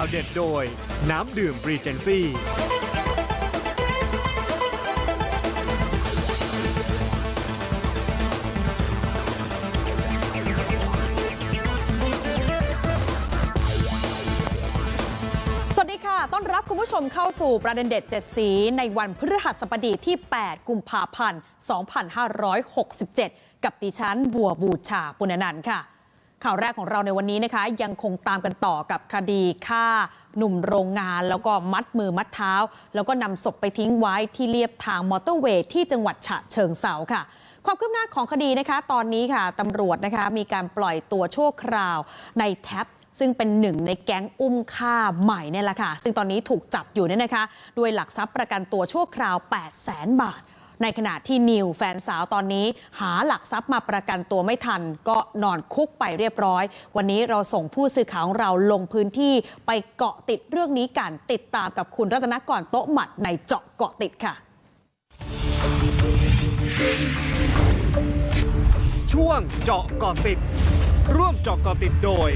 าวเด็ดโดย น้ำดื่มบรีเจนซี่สวัสดีค่ะต้อนรับคุณผู้ชมเข้าสู่ประเด็นเด็ด 7 สีในวันพฤหัสบดีที่ 8 กุมภาพันธ์ 2567 กับดิฉันบัวบูชาปุณนันท์ค่ะ ข่าวแรกของเราในวันนี้นะคะยังคงตามกันต่อกับคดีฆ่าหนุ่มโรงงาน แล้วก็มัดมือมัดเท้า แล้วก็นำศพไปทิ้งไว้ที่เลียบทางมอเตอร์เวย์ที่จังหวัดฉะเชิงเซาค่ะความคืบหน้าของคดีนะคะ ตอนนี้ค่ะตำรวจนะคะมีการปล่อยตัวชั่วคราวในแท็บซึ่งเป็นหนึ่งในแก๊งอุ้มฆ่าใหม่เนี่ยแหละค่ะ ซึ่งตอนนี้ถูกจับอยู่เนี่ยนะคะ ด้วยหลักทรัพย์ประกันตัวชั่วคราว 8 0 0แสนบาท ในขณะที่นิวแฟนสาวตอนนี้หาหลักทรัพย์มาประกันตัวไม่ทัน ก็นอนคุกไปเรียบร้อย วันนี้เราส่งผู้สื่อข่าวของเราลงพื้นที่ไปเกาะติดเรื่องนี้กันติดตามกับคุณรัตนกรโต๊ะหมัดในเจาะเกาะติดค่ะ ช่วงเจาะเกาะติด ร่วมเจาะเกาะติดโดย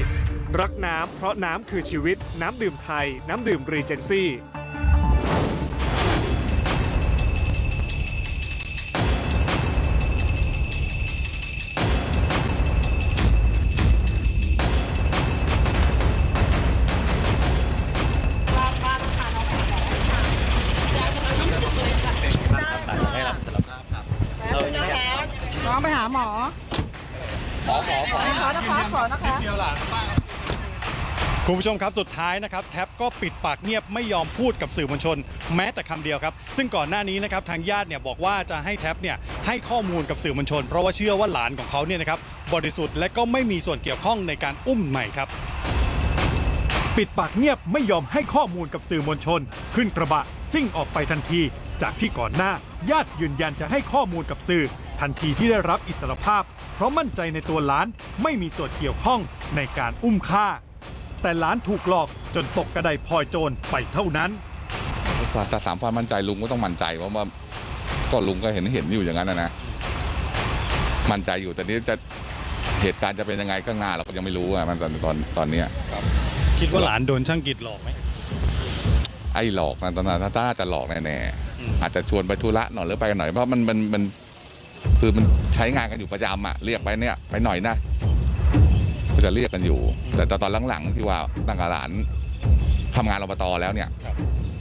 รักน้ำเพราะน้ำคือชีวิตน้ำดื่มไทย น้ำดื่มรีเจนซี่ คุณผู้ชมครับสุดท้ายนะครับแท็บก็ปิดปากเงียบไม่ยอมพูดกับสื่อมวลชน แม้แต่คำเดียวครับ ซึ่งก่อนหน้านี้นะครับทางญาติเนี่ยบอกว่าจะให้แท็บเนี่ยให้ข้อมูลกับสื่อมวลชน เพราะว่าเชื่อว่าหลานของเขาเนี่ยนะครับบริสุทธิ์และก็ไม่มีส่วนเกี่ยวข้องในการอุ้มใหม่ครับ ปิดปากเงียบไม่ยอมให้ข้อมูลกับสื่อมวลชน ขึ้นกระบะซิ่งออกไปทันที จากที่ก่อนหน้าญาติยืนยันจะให้ข้อมูลกับสื่อ ทันทีที่ได้รับอิสรภาพ เพราะมั่นใจในตัวหลานไม่มีส่วนเกี่ยวข้องในการอุ้มฆ่า แต่หลานถูกหลอกจนตกกระไดพลอยโจรไปเท่านั้นแต่ถามความมั่นใจลุงก็ต้องมั่นใจเพราะว่าก็ลุงก็เห็นเห็นอยู่อย่างนั้นนะนะมั่นใจอยู่แต่นี้จะเหตุการณ์จะเป็นยังไงข้างหน้าเราก็ยังไม่รู้อะมันตอนตอนตอนเนี้ยคิดว่าหลานโดนช่างกิจหลอกไหมไอ้หลอกนะตอนนั้นถ้าถ้าจะหลอกแน่อืมๆอาจจะชวนไปธุระหน่อยหรือไปกันหน่อยเพราะมันมันมันคือมันใช้งานกันอยู่ประจำอะเรียกไปเนี่ยไปหน่อยนะก็ จะเรียกกันอยู่ แต่ตอนหลังๆที่ว่าตั้งแต่หลานทำงานอบตแล้วเนี่ย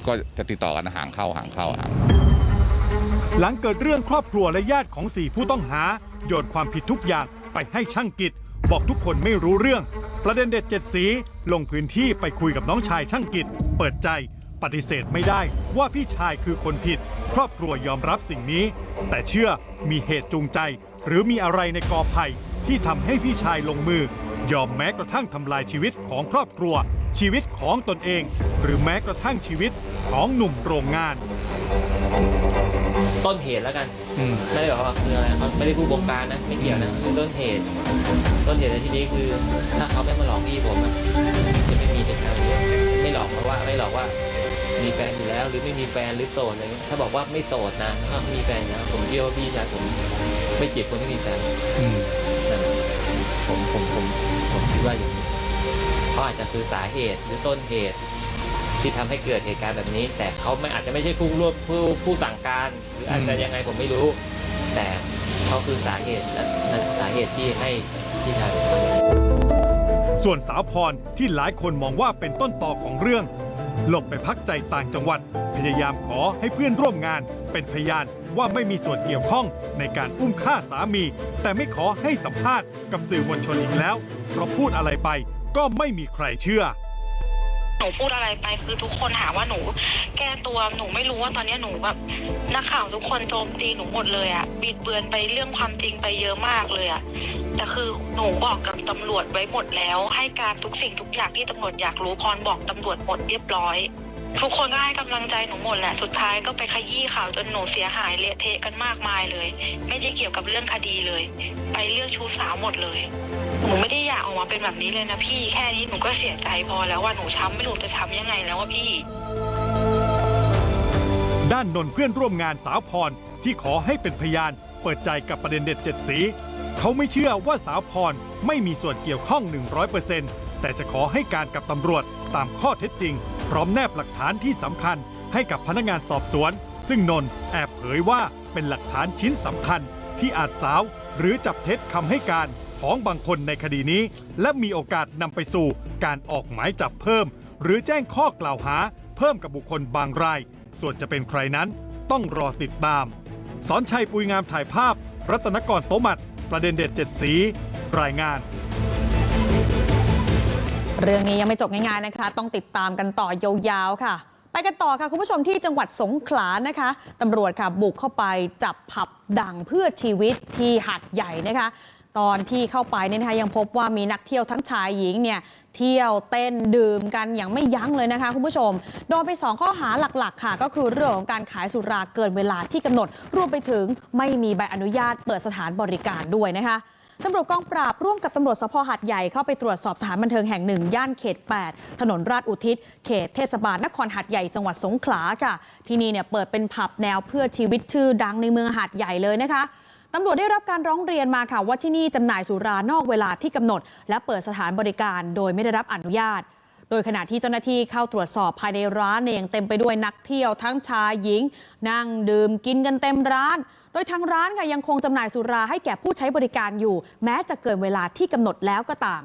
ก็จะติดต่อกันห่างเข้าห่างเข้าห่างหลังเกิดเรื่องครอบครัวและญาติของสี่ผู้ต้องหา โยนความผิดทุกอย่างไปให้ช่างกิจ บอกทุกคนไม่รู้เรื่อง ประเด็นเด็ดเจ็ดสีลงพื้นที่ไปคุยกับน้องชายช่างกิจ เปิดใจปฏิเสธไม่ได้ว่าพี่ชายคือคนผิด ครอบครัวยอมรับสิ่งนี้ แต่เชื่อมีเหตุจูงใจ หรือมีอะไรในกอไผ่ที่ทำให้พี่ชายลงมือ ยอมแม้กระทั่งทำลายชีวิตของครอบครัว ชีวิตของตนเอง หรือแม้กระทั่งชีวิตของหนุ่มโรงงาน ต้นเหตุแล้วกันไม่ได้บอกว่าคืออะไรเขาไม่ได้ผู้บงการนะไม่เกี่ยวนะคือต้นเหตุ ต้นเหตุในที่นี้คือ ถ้าเขาไม่มาหลอกพี่ผมอะจะไม่มีเหตุการณ์แบบนี้ไม่หลอกเพราะว่าไม่หลอกว่ามีแฟนอยู่แล้วหรือไม่มีแฟนหรือโสดอะไรเงี้ยถ้าบอกว่าไม่โสดนะก็มีแฟนอยู่แล้วผมเชื่อว่าพี่ชายผมไม่เกลียดคนที่มีแฟนนะผมผมผมผมคิด ว่าอย่างนี้เขาอาจจะคือสาเหตุหรือต้นเหตุ ที่ทำให้เกิดเหตุการณ์แบบนี้ แต่เขาไม่อาจจะไม่ใช่ผู้ร่วมผู้ผู้สั่งการ หรืออาจจะยังไงผมไม่รู้ แต่เขาคือสาเหตุและสาเหตุที่ให้ที่ทำส่วนสาวพรที่หลายคนมองว่าเป็นต้นต่อของเรื่องหลบไปพักใจต่างจังหวัด พยายามขอให้เพื่อนร่วมงานเป็นพยาน ว่าไม่มีส่วนเกี่ยวข้องในการอุ้มฆ่าสามี แต่ไม่ขอให้สัมภาษณ์กับสื่อมวลชนอีกแล้ว เพราะพูดอะไรไปก็ไม่มีใครเชื่อหนูพูดอะไรไปคือทุกคนหาว่าหนู แก้ตัวหนูไม่รู้ว่าตอนนี้หนูแบบนักข่าวทุกคนโจมตีหนูหมดเลยอะบิดเบือนไปเรื่องความจริงไปเยอะมากเลยอะแต่คือหนูบอกกับตำรวจไว้หมดแล้ว ให้การทุกสิ่งทุกอย่างที่ตำรวจอยากรู้พรบอกตำรวจหมดเรียบร้อย ทุกคนก็ให้กำลังใจหนูหมดแหละ สุดท้ายก็ไปขยี้ข่าวจนหนูเสียหายเละเทะกันมากมายเลย ไม่ได้เกี่ยวกับเรื่องคดีเลย ไปเรื่องชู้สาวหมดเลย หนูไม่ได้อยากออกมาเป็นแบบนี้เลยนะพี่ แค่นี้หนูก็เสียใจพอแล้วว่าหนูช้ำไม่รู้จะช้ำยังไงแล้วว่าพี่ ด้านนนท์เพื่อนร่วมงานสาวพรที่ขอให้เป็นพยาน เปิดใจกับประเด็นเด็ดเจ็ดสี เขาไม่เชื่อว่าสาวพรไม่มีส่วนเกี่ยวข้อง 100%แแต่จะขอให้การกับตำรวจตามข้อเท็จจริง พร้อมแนบหลักฐานที่สำคัญให้กับพนักงานสอบสวน ซึ่งนนท์แอบเผยว่าเป็นหลักฐานชิ้นสำคัญที่อาจสาว หรือจับเท็จคำให้การของบางคนในคดีนี้ และมีโอกาสนำไปสู่การออกหมายจับเพิ่ม หรือแจ้งข้อกล่าวหา เพิ่มกับบุคคลบางราย ส่วนจะเป็นใครนั้นต้องรอติดตาม สอนชัยปุยงามถ่ายภาพ รัตนกรโตมัด ประเด็นเด็ดเจ็ดสี รายงาน เรื่องนี้ยังไม่จบง่ายๆนะคะ ต้องติดตามกันต่อยาวๆค่ะ ไปกันต่อค่ะคุณผู้ชมที่จังหวัดสงขลานะคะตำรวจค่ะบุกเข้าไปจับผับดังเพื่อชีวิตที่หัดใหญ่นะคะ ตอนที่เข้าไปเนี่ยนะคะยังพบว่ามีนักเที่ยวทั้งชายหญิงเนี่ยเที่ยวเต้นดื่มกันอย่างไม่ยั้งเลยนะคะคุณผู้ชม โดนไปสองข้อหาหลักๆ ค่ะ ก็คือเรื่องของการขายสุราเกินเวลาที่กำหนดรวมไปถึงไม่มีใบอนุญาตเปิดสถานบริการด้วยนะคะ ตำรวจกองปราบร่วมกับตำรวจสพหัดใหญ่เข้าไปตรวจสอบสถานบันเทิงแห่งหนึ่งย่านเขต 8 ถนนราชอุทิศ เขตเทศบาลนครหัดใหญ่จังหวัดสงขลาค่ะ ที่นี่เนี่ยเปิดเป็นผับแนวเพื่อชีวิตชื่อดังในเมืองหัดใหญ่เลยนะคะตำรวจได้รับการร้องเรียนมาค่ะว่าที่นี่จำหน่ายสุรานอกเวลาที่กำหนด และเปิดสถานบริการโดยไม่ได้รับอนุญาต โดยขณะที่เจ้าหน้าที่เข้าตรวจสอบภายในร้านเนี่ยยังเต็มไปด้วยนักเที่ยวทั้งชายหญิง นั่งดื่มกินกันเต็มร้าน โดยทางร้านค่ะยังคงจำหน่ายสุราให้แก่ผู้ใช้บริการอยู่ แม้จะเกินเวลาที่กำหนดแล้วก็ตาม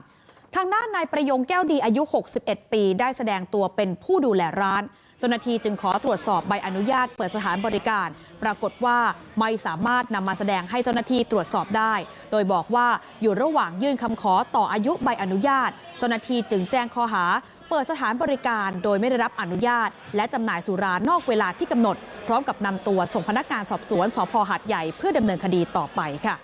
ทางด้านนายประยงแก้วดีอายุ 61 ปี ได้แสดงตัวเป็นผู้ดูแลร้านเจ้าหน้าที่จึงขอตรวจสอบใบอนุญาตเปิดสถานบริการ ปรากฏว่าไม่สามารถนำมาแสดงให้เจ้าหน้าที่ตรวจสอบได้ โดยบอกว่าอยู่ระหว่างยื่นคำขอต่ออายุใบอนุญาต เจ้าหน้าที่จึงแจ้งข้อหา เปิดสถานบริการโดยไม่ได้รับอนุญาต และจำหน่ายสุรานอกเวลาที่กำหนด พร้อมกับนำตัวส่งพนักงานสอบสวนสพหาดใหญ่เพื่อดำเนินคดีต่อไปค่ะ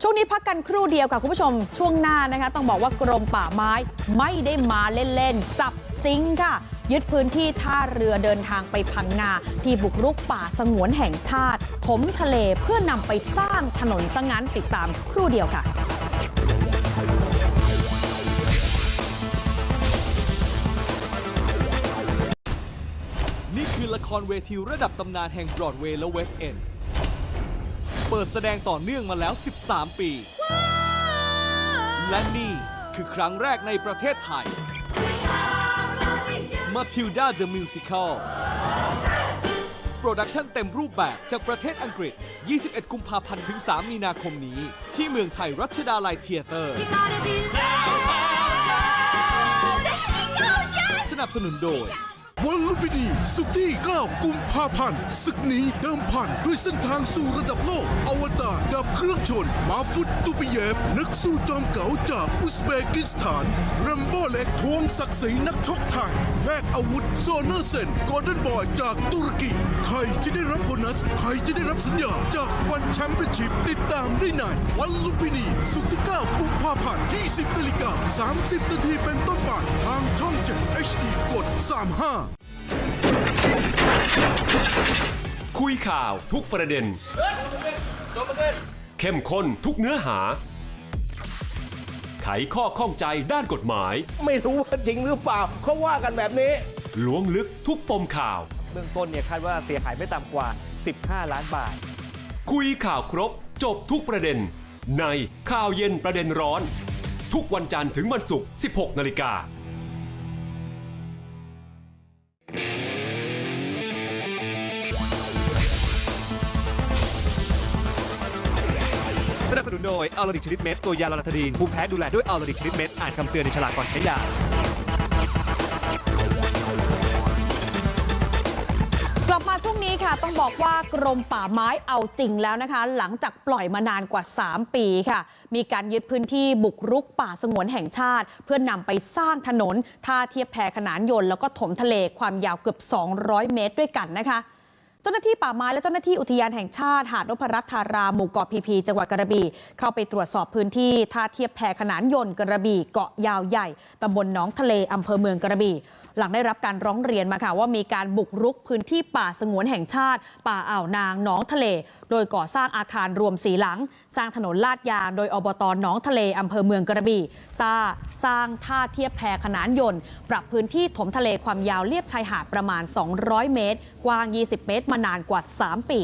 ช่วงนี้พักกันครู่เดียวค่ะคุณผู้ชม ช่วงหน้านะคะ ต้องบอกว่ากรมป่าไม้ไม่ได้มาเล่นๆ จับจริงค่ะ ยึดพื้นที่ท่าเรือเดินทางไปพังงา ที่บุกรุกป่าสงวนแห่งชาติ ถมทะเลเพื่อนำไปสร้างถนนซะงั้นติดตามครู่เดียวค่ะ นี่คือละครเวทีระดับตำนานแห่งบรอดเวย์และเวสต์เอนด์เปิดแสดงต่อเนื่องมาแล้ว 13 ปี และนี่คือครั้งแรกในประเทศไทย Matilda the Musical โปรดักชันเต็มรูปแบบจากประเทศอังกฤษ 21 กุมภาพันธ์ถึง 3 มีนาคมนี้ ที่เมืองไทยรัชดาลัยเทียเตอร์ สนับสนุนโดย วันลุมพินีสุขที่ 9 กุมภาพันธ์ศึกนี้เดิมพันด้วยเส้นทางสู่ระดับโลก อวตารดับเครื่องชน มาฟุตตุปิเยฟนักสู้จอมเก๋าจากอุซเบกิสถานแรมโบ้เล็กทวงศักดิ์ศรีนักชกไทยแลกอาวุธโซเนอร์เซนกอร์เดนบอยจากตุรกีใครจะได้รับโบนัสใครจะได้รับสัญญาจากวันแชมเปี้ยนชิพติดตามได้ในวันลุมพินีสุขที่ 9 กุมภาพันธ์20นาฬิกา30นาทีเป็นต้นไปทางช่อง 7 HD กด 35คุยข่าวทุกประเด็น เข้มข้นทุกเนื้อหา ไขข้อข้องใจด้านกฎหมาย ไม่รู้ว่าจริงหรือเปล่าเขาว่ากันแบบนี้ ล้วงลึกทุกปมข่าว เบื้องต้นเนี่ยคาดว่าเสียหายไม่ต่ำกว่า 15 ล้านบาท คุยข่าวครบ จบทุกประเด็น ในข่าวเย็นประเด็นร้อน ทุกวันจันทร์ถึงวันศุกร์ 16 นาฬิกา โดยอัลลาดิกชนิดเม็ดตัวยาลาลาทดีนภูมิแพ้ดูแลด้วยอัลลาดิกชนิดเม็ดอ่านคำเตือนในฉลากก่อนใช้ยา กลับมาช่วงนี้ค่ะ ต้องบอกว่ากรมป่าไม้เอาจริงแล้วนะคะ หลังจากปล่อยมานานกว่า 3 ปีค่ะ มีการยึดพื้นที่บุกรุกป่าสงวนแห่งชาติ เพื่อนำไปสร้างถนนท่าเทียบแพขนานยนต์แล้วก็ถมทะเลความยาวเกือบ 200 เมตรด้วยกันนะคะ จ้าหน้าที่ป่าไม้และเจ้าหน้าที่อุทยานแห่งชาติหาดนพรัตน์ธาราหมู่เกาะพีพีจังหวัดกระบี่เข้าไปตรวจสอบพื้นที่ท่าเทียบแพขนานยนต์กระบี่เกาะยาวใหญ่ตำบลหนองทะเลอำเภอเมืองกระบี่ หลังได้รับการร้องเรียนมาค่ะว่ามีการบุกรุกพื้นที่ป่าสงวนแห่งชาติ ป่าอ่าวนางหนองทะเล โดยก่อสร้างอาคารรวมสีหลัง สร้างถนนลาดยางโดยอบตหนองทะเลอำเภอเมืองกระบี่สร้างสร้างท่าเทียบแพขนานยนต์ ปรับพื้นที่ถมทะเลความยาวเลียบชายหาดประมาณ 200 เมตร กว้าง 20 เมตรานานกว่า 3 ปี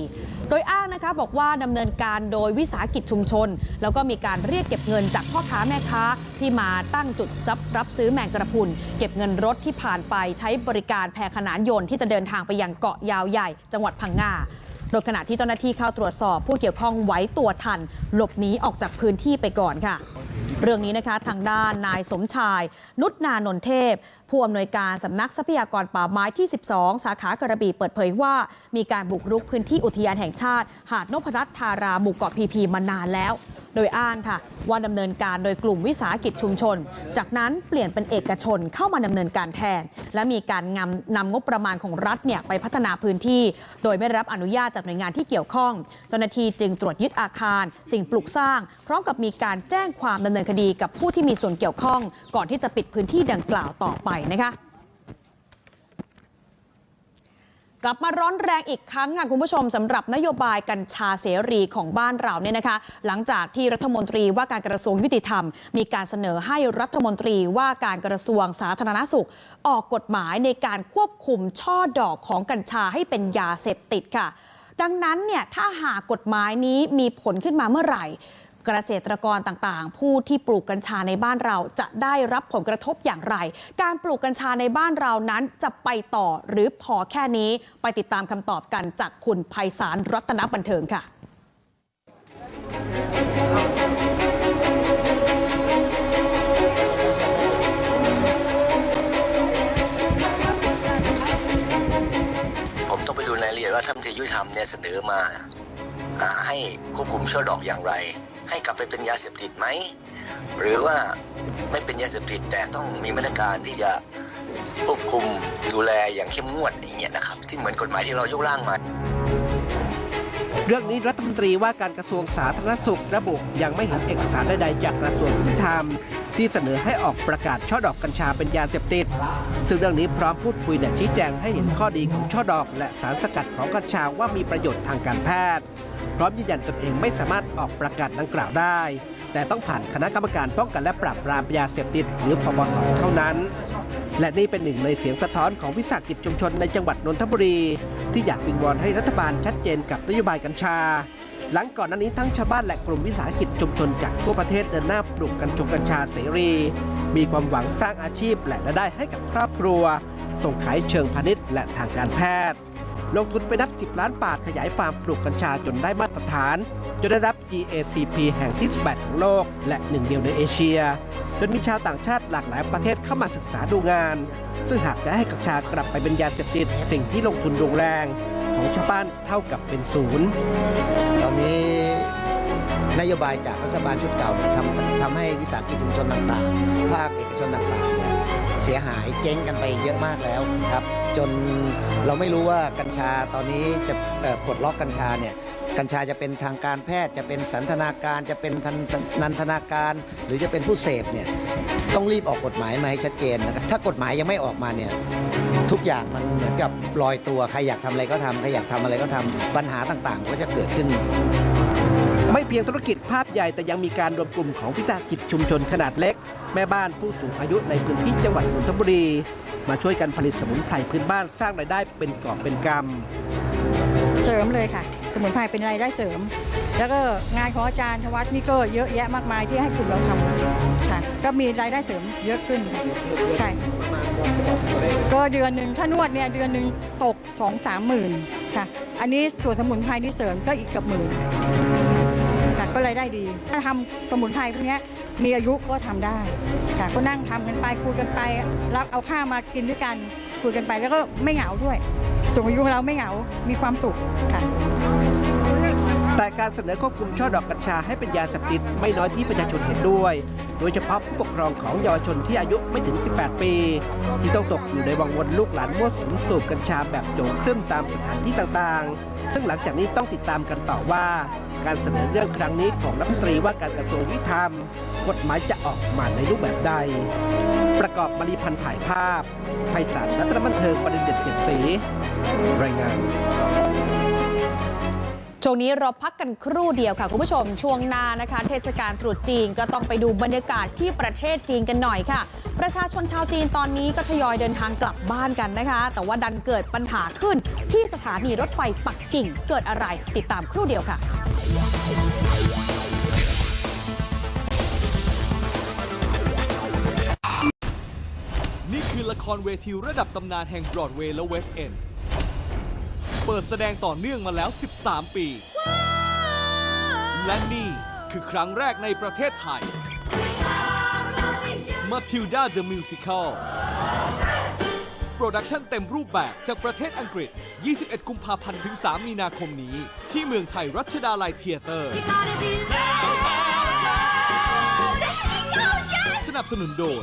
โดยอ้างนะคะบอกว่าดำเนินการโดยวิสาหกิจชุมชน แล้วก็มีการเรียกเก็บเงินจากพ่อค้าแม่ค้าที่มาตั้งจุดซับรับซื้อแมงกระพุนเก็บเงินรถที่ผ่านไปใช้บริการแพขนานยนต์ที่จะเดินทางไปยังเกาะยาวใหญ่ จังหวัดพังงาโดยขณะที่เจ้าหน้าที่เข้าตรวจสอบผู้เกี่ยวข้องไว้ตัวทัน หลบหนีออกจากพื้นที่ไปก่อนค่ะ เรื่องนี้นะคะทางด้านนายสมชาย นุชนานนเทพ ผู้อำนวยการสำนักทรัพยากรป่าไม้ที่ 12 สาขากระบี่เปิดเผยว่า มีการบุกรุกพื้นที่อุทยานแห่งชาติ หาดนพรัตน์ธาราหมู่เกาะพีพีมานานแล้ว โดยอ้างค่ะ ว่าดำเนินการโดยกลุ่มวิสาหกิจชุมชน จากนั้นเปลี่ยนเป็นเอกชนเข้ามาดำเนินการแทน และมีการนำนำงบประมาณของรัฐเนี่ยไปพัฒนาพื้นที่ โดยไม่รับอนุญาตจากหน่วยงานที่เกี่ยวข้อง เจ้าหน้าที่จึงตรวจยึดอาคาร สิ่งปลูกสร้าง พร้อมกับมีการแจ้งความดำเนินคดีกับผู้ที่มีส่วนเกี่ยวข้อง ก่อนที่จะปิดพื้นที่ดังกล่าวต่อไปนะคะกลับมาร้อนแรงอีกครั้งค่ะคุณผู้ชมสำหรับนโยบายกัญชาเสรีของบ้านเราเนี่ยนะคะ หลังจากที่รัฐมนตรีว่าการกระทรวงยุติธรรม มีการเสนอให้รัฐมนตรีว่าการกระทรวงสาธารณสุข ออกกฎหมายในการควบคุมช่อดอกของกัญชาให้เป็นยาเสพติดค่ะ ดังนั้นเนี่ยถ้าหากกฎหมายนี้มีผลขึ้นมาเมื่อไหร่ เกษตรกรต่างๆ ผู้ที่ปลูกกัญชาในบ้านเราจะได้รับผลกระทบอย่างไร การปลูกกัญชาในบ้านเรานั้นจะไปต่อหรือพอแค่นี้ไปติดตามคำตอบกันจากคุณไพศาลรัตนบันเทิงค่ะผมต้องไปดูรายละเอียดว่าท่านรัฐมนตรียุติธรรมเนี่ยเสนอมาอ่าให้ควบคุมช่อดอกอย่างไร ให้กลับไปเป็นยาเสพติดไหมหรือว่าไม่เป็นยาเสพติดแต่ต้องมีมาตรการที่จะควบคุมดูแลอย่างเข้มงวดอย่างเงี้ยนะครับที่เหมือนกฎหมายที่เรายกร่างมา เรื่องนี้รัฐมนตรีว่าการกระทรวงสาธารณสุขระบุยังไม่เห็นเอกสารใดๆจากกระทรวงยุติธรรม ที่เสนอให้ออกประกาศช่อดอกกัญชาเป็นยาเสพติด ซึ่งเรื่องนี้พร้อมพูดคุยและชี้แจงให้เห็นข้อดีของช่อดอก และสารสกัดของกัญชาว่ามีประโยชน์ทางการแพทย์ พร้อมยืนยันตนเองไม่สามารถออกประกาศดังกล่าวได้ แต่ต้องผ่านคณะกรรมการป้องกันและปราบปรามยาเสพติด หรือปปสเท่านั้น และนี่เป็นหนึ่งในเสียงสะท้อนของวิสาหกิจชุมชนในจังหวัดนนทบุรี ที่อยากวิงวอนให้รัฐบาลชัดเจนกับนโยบายกัญชา หลังก่อนหน้านี้ทั้งชาวบ้านและกลุ่มวิสาหกิจชุมชนจากทั่วประเทศเดินหน้าปลูกกัญชงกัญชาเสรี มีความหวังสร้างอาชีพและรายได้ให้กับครอบครัว ส่งขายเชิงพาณิชย์และทางการแพทย์ ลงทุนไปนับ 10 ล้านบาทขยายฟาร์มปลูกกัญชาจนได้มาตรฐาน จนได้รับ GACP แห่งที่ 18 ของโลก และหนึ่งเดียวในเอเชีย จนมีชาวต่างชาติหลากหลายประเทศเข้ามาศึกษาดูงาน ซึ่งหากจะให้กัญชากลับไปเป็นยาเสพติด สิ่งที่ลงทุนลงแรง ของชาวบ้านเท่ากับเป็นศูนย์ ตอนนี้นโยบายจากรัฐบาลชุดเก่าเนี่ยทำทำให้วิสาหกิจชุมชนต่างๆ ภาคเอกชนต่างๆเนี่ยเสียหายเจ๊งกันไปเยอะมากแล้วครับ จนเราไม่รู้ว่ากัญชาตอนนี้จะปลดล็อกกัญชาเนี่ยกัญชาจะเป็นทางการแพทย์จะเป็นสันทนาการจะเป็นนันทนาการ หรือจะเป็นผู้เสพเนี่ยต้องรีบออกกฎหมายมาให้ชัดเจนนะครับถ้ากฎหมายยังไม่ออกมาเนี่ยทุกอย่างมันเหมือนกับลอยตัวใครอยากทำอะไรก็ทำใครอยากทำอะไรก็ทำปัญหาต่างๆ ก็จะเกิดขึ้น ไม่เพียงธุรกิจภาพใหญ่แต่ยังมีการรวมกลุ่มของวิสาหกิจชุมชนขนาดเล็ก แม่บ้านผู้สูงอายุในพื้นที่จังหวัดนนทบุรี มาช่วยกันผลิตสมุนไพรพื้นบ้านสร้างรายได้เป็นกอบเป็นกำเสริมเลยค่ะ สมุนไพรเป็นรายได้เสริม แล้วก็งานของอาจารย์ธวัฒน์นี่ก็เยอะแยะมากมายที่ให้กลุ่มเราทำค่ะ ก็มีรายได้เสริมเยอะขึ้นใช่ก็เดือนหนึ่งถ้านวดเนี่ยเดือนหนึ่งตกสองสามหมื่นค่ะ อันนี้ส่วนสมุนไพรที่เสริมก็อีกเกับหมื่นค่ะก็รายได้ดี ถ้าทำสมุนไพรพวกนี้ มีอายุก็ทำได้ค่ะก็นั่งทำกันไปคุยกันไป รับเอาข้าวมากินด้วยกันคุยกันไปแล้วก็ไม่เหงาด้วยสูงอายุเราไม่เหงา มีความสุขค่ะ แต่การเสนอควบคุมช่อดอกกัญชาให้เป็นยาเสพติดไม่น้อยที่ประชาชนเห็นด้วย โดยเฉพาะผู้ปกครองของเยาวชนที่อายุไม่ถึง 18 ปี ที่ต้องตกอยู่ในวังวนลูกหลานมั่วสุมสูบกัญชาแบบโจงครึ่มตามสถานที่ต่างๆ ซึ่งหลังจากนี้ต้องติดตามกันต่อว่าการเสนอเรื่องครั้งนี้ของรัฐมนตรีว่าการกระทรวงยุติธรรม กฎหมายจะออกมาในรูปแบบใด ประกอบบริพันธ์ถ่ายภาพไพศาลรัตนบันเทิงประเด็นเด็ดเจ็ดสี รายงาน ช่วงนี้เราพักกันครู่เดียวค่ะคุณผู้ชมช่วงหน้านะคะ เทศกาลตรุษจีนก็ต้องไปดูบรรยากาศที่ประเทศจีนกันหน่อยค่ะ ประชาชนชาวจีนตอนนี้ก็ทยอยเดินทางกลับบ้านกันนะคะ แต่ว่าดันเกิดปัญหาขึ้นที่สถานีรถไฟปักกิ่งเกิดอะไรติดตามครู่เดียวค่ะนี่คือละครเวทีระดับตำนานแห่งบรอดเวย์และเวสต์เอนด์ เปิดแสดงต่อเนื่องมาแล้ว 13 ปี และนี่คือครั้งแรกในประเทศไทย Matilda the Musical โปรดักชันเต็มรูปแบบจากประเทศอังกฤษ 21 กุมภาพันธ์ถึง 3 มีนาคมนี้ ที่เมืองไทยรัชดาลัยเทียเตอร์ สนับสนุนโดย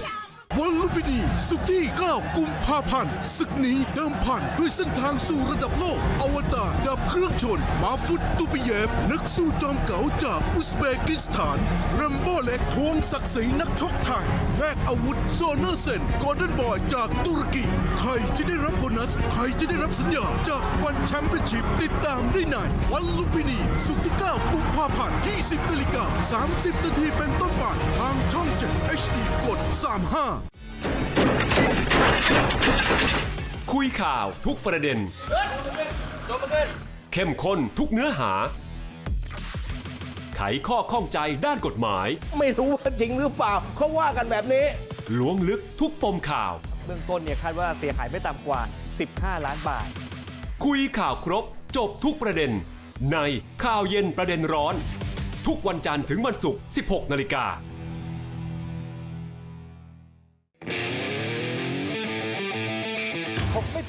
วันลุมพินีสุขที่ 9 กุมภาพันธ์ศึกนี้เดิมพันด้วยเส้นทางสู่ระดับโลก อวตารดับเครื่องชน มาฟุตตุปิเยบ นักสู้จอมเก๋าจากอุซเบกิสถานเรมโบ้เล็กทวงศักดิ์ศรีนักชกไทยแลกอาวุธโซเนอร์เซนกอร์เดนบอยจากตุรกีใครจะได้รับโบนัส ใครจะได้รับสัญญาจากวันแชมเปี้ยนชิพติดตามได้ในวันลุมพินีสุขที่ 9 กุมภาพันธ์20นาฬิกา30นาทีเป็นต้นไปทางช่อง 7 HD กด35 คุยข่าวทุกประเด็น เข้มข้นทุกเนื้อหา ไขข้อข้องใจด้านกฎหมาย ไม่รู้ว่าจริงหรือเปล่าเขาว่ากันแบบนี้ ล้วงลึกทุกปมข่าว เบื้องต้นเนี่ยคาดว่าเสียหายไม่ต่ำกว่า 15 ล้านบาท คุยข่าวครบ จบทุกประเด็น ในข่าวเย็นประเด็นร้อน ทุกวันจันทร์ถึงวันศุกร์ 16 นาฬิกา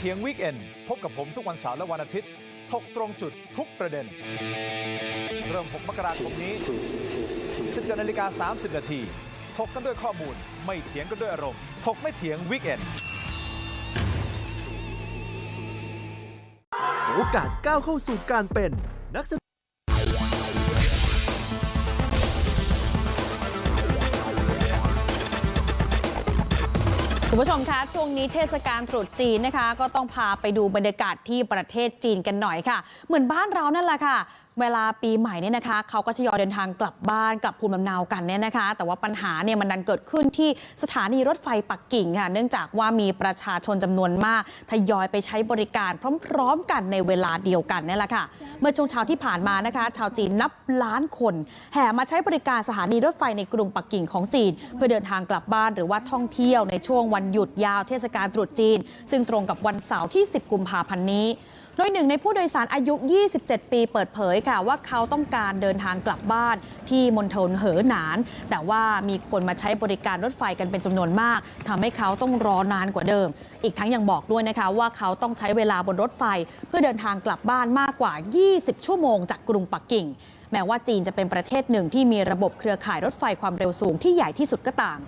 เถียงวิกเอนพบกับผมทุกวันเสาร์และวันอาทิตย์ถกตรงจุดทุกประเด็น เริ่ม 6 มกราคมนี้ 17นาฬิกา30 นาทีถกกันด้วยข้อมูล ไม่เถียงกันด้วยอารมณ์ถกไม่เถียงวิกเอนโอกาสก้าวเข้าสู่การเป็นนักแส ผู้ชมคะช่วงนี้เทศกาลตรุษจีนนะคะ ก็ต้องพาไปดูบรรยากาศที่ประเทศจีนกันหน่อยค่ะ เหมือนบ้านเรานั่นแหละค่ะ เวลาปีใหม่เนี่ยนะคะเขาก็ทยอยเดินทางกลับบ้านกลับภูมิลำเนากันเนี่ยนะคะ แต่ว่าปัญหาเนี่ยมันดันเกิดขึ้นที่สถานีรถไฟปักกิ่งค่ะ เนื่องจากว่ามีประชาชนจำนวนมากทยอยไปใช้บริการพร้อม ๆ กันในเวลาเดียวกันนี่แหละค่ะ เมื่อช่วงเช้าที่ผ่านมานะคะ ชาวจีนนับล้านคน แห่มาใช้บริการสถานีรถไฟในกรุงปักกิ่งของจีน เพื่อเดินทางกลับบ้านหรือว่าท่องเที่ยวในช่วงวันหยุดยาวเทศกาลตรุษจีน ซึ่งตรงกับวันเสาร์ที่ 10 กุมภาพันธ์นี้ ดยหนึ่งในผู้โดยสารอายุ 27 ปีเปิดเผยค่ะว่าเขาต้องการเดินทางกลับบ้านที่มณฑลเหอหนาน แต่ว่ามีคนมาใช้บริการรถไฟกันเป็นจำนวนมากทำให้เขาต้องรอนานกว่าเดิม อีกทั้งยังบอกด้วยนะคะว่าเขาต้องใช้เวลาบนรถไฟ เพื่อเดินทางกลับบ้านมากกว่า 20 ชั่วโมงจากกรุงปักกิ่ง แม้ว่าจีนจะเป็นประเทศหนึ่งที่มีระบบเครือข่ายรถไฟความเร็วสูงที่ใหญ่ที่สุดก็ตาม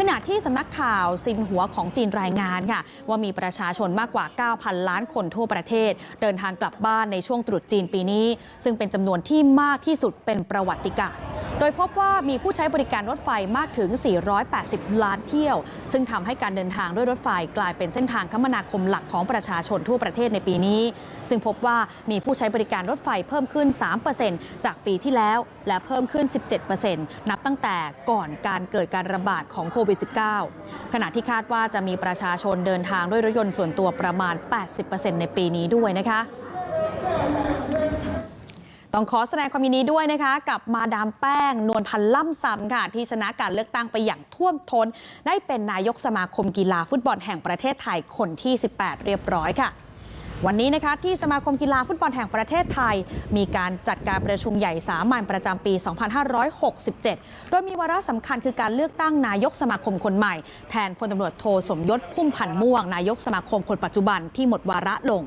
ขณะที่สำนักข่าวซินหัวของจีนรายงานค่ะว่ามีประชาชนมากกว่า 9,000 ล้านคนทั่วประเทศ เดินทางกลับบ้านในช่วงตรุษจีนปีนี้ ซึ่งเป็นจำนวนที่มากที่สุดเป็นประวัติการโดยพบว่ามีผู้ใช้บริการรถไฟมากถึง 480 ล้านเที่ยว ซึ่งทำให้การเดินทางด้วยรถไฟกลายเป็นเส้นทางคมนาคมหลักของประชาชนทั่วประเทศในปีนี้ ซึ่งพบว่ามีผู้ใช้บริการรถไฟเพิ่มขึ้น 3%จากปีที่แล้ว และเพิ่มขึ้น 17%นับตั้งแต่ก่อนการเกิดการระบาดของโควิด -19 ขณะที่คาดว่าจะมีประชาชนเดินทางด้วยรถยนต์ส่วนตัวประมาณ 80%ในปีนี้ด้วยนะคะต้องขอแสดงความยินดีด้วยนะคะ กับมาดามแป้ง นวลพันธ์ล่ำซำค่ะ ที่ชนะการเลือกตั้งไปอย่างท่วมท้น ได้เป็นนายกสมาคมกีฬาฟุตบอลแห่งประเทศไทยคนที่ 18 เรียบร้อยค่ะ วันนี้นะคะที่สมาคมกีฬาฟุตบอลแห่งประเทศไทย มีการจัดการประชุมใหญ่สามัญประจำปี 2567 โดยมีวาระสำคัญคือการเลือกตั้งนายกสมาคมคนใหม่ แทนพลตำรวจโทสมยศพุ่มพันธ์ม่วง นายกสมาคมคนปัจจุบันที่หมดวาระลง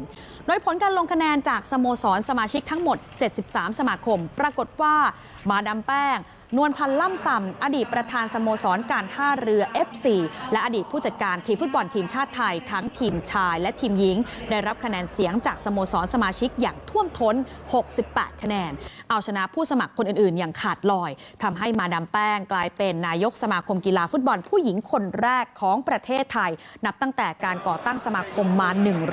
โดยผลการลงคะแนนจากสโมสรสมาชิกทั้งหมด 73 สมาคม ปรากฏว่ามาดามแป้ง นวลพันธ์ล่ำซำอดีตประธานสโมสรการท่าเรือ F4 และอดีตผู้จัดการทีมฟุตบอลทีมชาติไทย ทั้งทีมชายและทีมหญิง ได้รับคะแนนเสียงจากสโมสรสมาชิกอย่างท่วมท้น 68 คะแนน เอาชนะผู้สมัครคนอื่นๆ อย่างขาดลอยทำให้มาดามแป้งกลายเป็นนายกสมาคมกีฬาฟุตบอลผู้หญิงคนแรกของประเทศไทย นับตั้งแต่การก่อตั้งสมาคมมา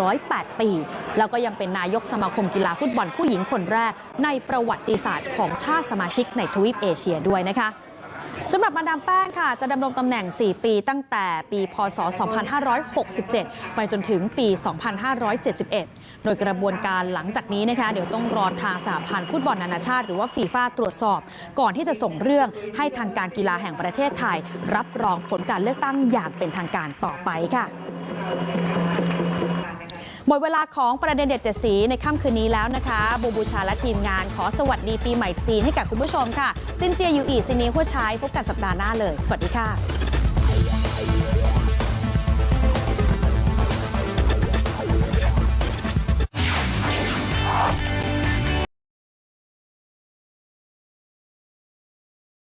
108 ปี แล้วก็ยังเป็นนายกสมาคมกีฬาฟุตบอลผู้หญิงคนแรก ในประวัติศาสตร์ของชาติสมาชิกในทวีปเอเชียด้วยนะคะสำหรับมาดามแป้งค่ะ จะดำรงตำแหน่ง 4 ปีตั้งแต่ปี พศ 2567 ไปจนถึงปี 2571 โดยกระบวนการหลังจากนี้นะคะ เดี๋ยวต้องรอทางสหพันธ์ฟุตบอลนานาชาติ หรือว่าฟีฟ่าตรวจสอบ ก่อนที่จะส่งเรื่องให้ทางการกีฬาแห่งประเทศไทย รับรองผลการเลือกตั้งอย่างเป็นทางการต่อไปค่ะ หมดเวลาของประเด็นเด็ดเจ็ดสีในค่ำคืนนี้แล้วนะคะ บูบูชาและทีมงานขอสวัสดีปีใหม่จีนให้กับคุณผู้ชมค่ะซินเจียยู่อีซินีหัวชายพบกันสัปดาห์หน้าเลย สวัสดีค่ะ